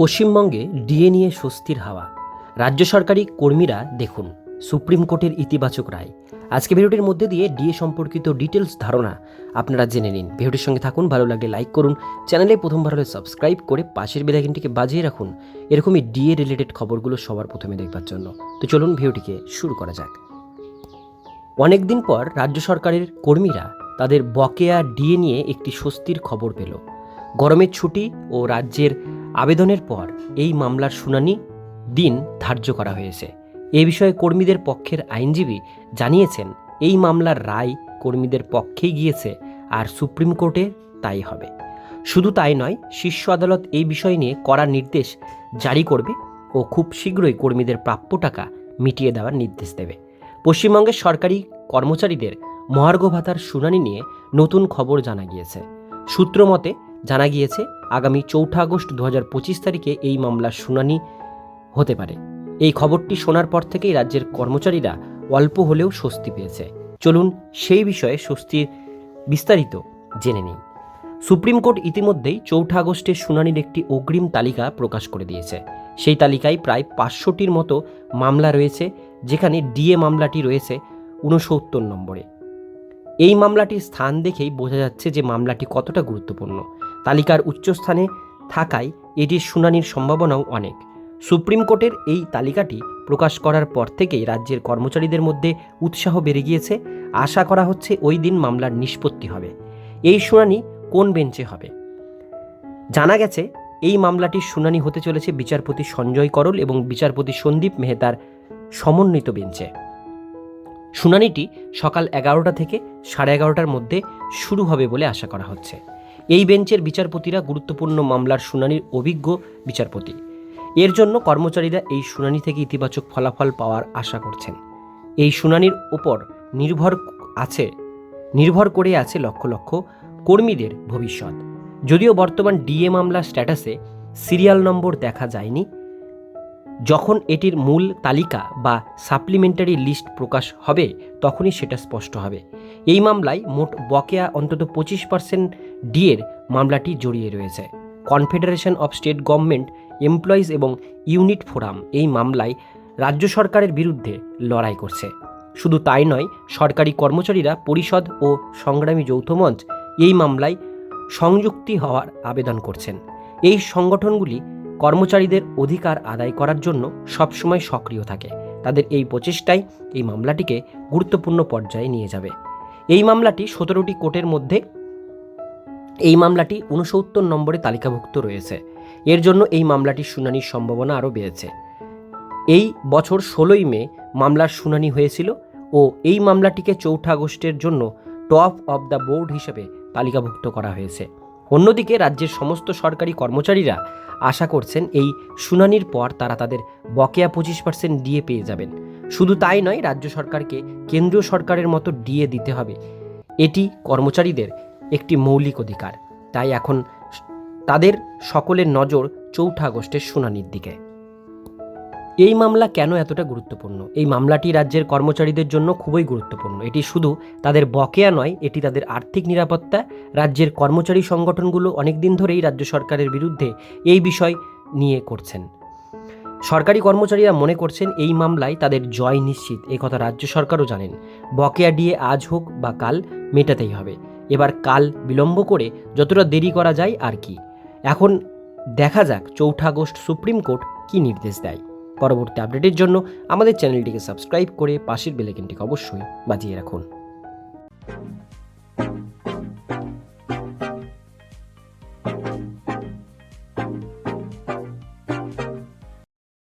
পশ্চিমবঙ্গে ডিএ নিয়ে স্বস্তির হাওয়া। রাজ্য সরকারি কর্মীরা দেখুন, সুপ্রিম কোর্টের ইতিবাচক রায়। আজকে ভিডিওটির মধ্যে দিয়ে ডিএ সম্পর্কিত ডিটেলস ধারণা আপনারা জেনে নিন। ভিডিওটির সঙ্গে থাকুন, ভালো লাগলে লাইক করুন। চ্যানেলে প্রথমবার হলে সাবস্ক্রাইব করে পাশের বেলাইকনটিকে বাজিয়ে রাখুন। এরকমই ডিএ রিলেটেড খবরগুলো সবার প্রথমে দেখবার জন্য। তো চলুন ভিডিওটিকে শুরু করা যাক। অনেকদিন পর রাজ্য সরকারের কর্মীরা তাদের বকেয়া ডিএ নিয়ে একটি স্বস্তির খবর পেল। গরমের ছুটি ও রাজ্যের আবেদনের পর এই মামলার শুনানি দিন ধার্য করা হয়েছে। এ বিষয়ে কর্মীদের পক্ষের আইনজীবী জানিয়েছেন, এই মামলার রায় কর্মীদের পক্ষেই গিয়েছে আর সুপ্রিম কোর্টে তাই হবে। শুধু তাই নয়, শীর্ষ আদালত এই বিষয় নিয়ে কড়া নির্দেশ জারি করবে ও খুব শীঘ্রই কর্মীদের প্রাপ্য টাকা মিটিয়ে দেওয়ার নির্দেশ দেবে। পশ্চিমবঙ্গের সরকারি কর্মচারীদের মহার্ঘ ভাতার শুনানি নিয়ে নতুন খবর জানা গিয়েছে। সূত্র মতে জানা গিয়েছে আগামী চৌঠা আগস্ট দু হাজার পঁচিশ তারিখে এই মামলার শুনানি হতে পারে। এই খবরটি শোনার পর থেকেই রাজ্যের কর্মচারীরা অল্প হলেও স্বস্তি পেয়েছে। চলুন সেই বিষয়ে স্বস্তির বিস্তারিত জেনে নিই। সুপ্রিম কোর্ট ইতিমধ্যেই চৌঠা আগস্টের শুনানির একটি অগ্রিম তালিকা প্রকাশ করে দিয়েছে। সেই তালিকায় প্রায় পাঁচশোটির মতো মামলা রয়েছে, যেখানে ডিএ মামলাটি রয়েছে ঊনসত্তর নম্বরে। এই মামলাটির স্থান দেখেই বোঝা যাচ্ছে যে মামলাটি কতটা গুরুত্বপূর্ণ। তালিকার উচ্চস্থানে থাকায় এটির শুনানির সম্ভাবনাও অনেক। সুপ্রিম কোর্টের এই তালিকাটি প্রকাশ করার পর থেকেই রাজ্যের কর্মচারীদের মধ্যে উৎসাহ বেড়ে গিয়েছে। আশা করা হচ্ছে ওই দিন মামলার নিষ্পত্তি হবে। এই শুনানি কোন বেঞ্চে হবে? জানা গেছে, এই মামলাটির শুনানি হতে চলেছে বিচারপতি সঞ্জয় করল এবং বিচারপতি সন্দীপ মেহতার সমন্বিত বেঞ্চে। শুনানিটি সকাল এগারোটা থেকে সাড়ে এগারোটার মধ্যে শুরু হবে বলে আশা করা হচ্ছে। এই বেঞ্চের বিচারপতিরা গুরুত্বপূর্ণ মামলার শুনানির অভিজ্ঞ বিচারপতি। এর জন্য কর্মচারীরা এই শুনানি থেকে ইতিবাচক ফলাফল পাওয়ার আশা করছেন। এই শুনানির ওপর নির্ভর আছে, নির্ভর করে আছে লক্ষ লক্ষ কর্মীদের ভবিষ্যৎ। যদিও বর্তমান ডিএ মামলার স্ট্যাটাসে সিরিয়াল নম্বর দেখা যায়নি যখন এটির মূল তালিকা বা সাপ্লিমেন্টারি লিস্ট প্রকাশ হবে, তখনই সেটা স্পষ্ট হবে। এই মামলায় মোট বকেয়া অন্তত পঁচিশ পার্সেন্ট ডিএর মামলাটি জড়িয়ে রয়েছে। Confederation of state government, employees এবং ইউনিট ফোরাম এই মামলায় রাজ্য সরকারের বিরুদ্ধে লড়াই করছে। শুধু তাই নয়, সরকারি কর্মচারীরা পরিষদ ও সংগ্রামী যৌথ মঞ্চ এই মামলায় সংযুক্তি হওয়ার আবেদন করছেন। এই সংগঠনগুলি কর্মচারীদের অধিকার আদায় করার জন্য সবসময় সক্রিয় থাকে। তাদের এই প্রচেষ্টাই এই মামলাটিকে গুরুত্বপূর্ণ পর্যায়ে নিয়ে যাবে। এই মামলাটি সতেরোটি কোর্টের মধ্যে এই মামলাটি উনসত্তর নম্বরে তালিকাভুক্ত রয়েছে। এর জন্য এই মামলাটির শুনানির সম্ভাবনা আরও বেড়েছে। এই বছর ষোলোই মে মামলার শুনানি হয়েছিল ও এই মামলাটিকে চৌঠা আগস্টের জন্য টপ অব দ্য বোর্ড হিসেবে তালিকাভুক্ত করা হয়েছে। অন্যদিকে রাজ্যের সমস্ত সরকারি কর্মচারীরা আশা করছেন এই শুনানির পর তারা তাদের বকেয়া পঁচিশ পার্সেন্ট ডিএ পেয়ে যাবেন। শুধু তাই নয়, রাজ্য সরকারকে কেন্দ্রীয় সরকারের মতো ডিএ দিতে হবে। এটি কর্মচারীদের একটি মৌলিক অধিকার। তাই এখন তাদের সকলের নজর চৌঠা আগস্টের শুনানির দিকে। এই মামলা কেন এতটা গুরুত্বপূর্ণ? এই মামলাটি রাজ্যের কর্মচারীদের জন্য খুবই গুরুত্বপূর্ণ। এটি শুধু তাদের বকেয়া নয়, এটি তাদের আর্থিক নিরাপত্তা। রাজ্যের কর্মচারী সংগঠনগুলো অনেকদিন ধরেই রাজ্য সরকারের বিরুদ্ধে এই বিষয় নিয়ে করছেন। সরকারি কর্মচারীরা মনে করছেন এই মামলায় তাদের জয় নিশ্চিত। এ কথা রাজ্য সরকারও জানেন। বকেয়া দিয়ে আজ হোক বা কাল, মেটাতেই হবে। এবার কাল বিলম্ব করে যতটা দেরি করা যায় আর কি। এখন দেখা যাক, চৌঠা আগস্ট সুপ্রিম কোর্ট কী নির্দেশ দেয়। পরবর্তী আপডেটের জন্য আমাদের চ্যানেলটিকে সাবস্ক্রাইব করে পাশের বেলাইকনটিকে অবশ্যই বাজিয়ে রাখুন।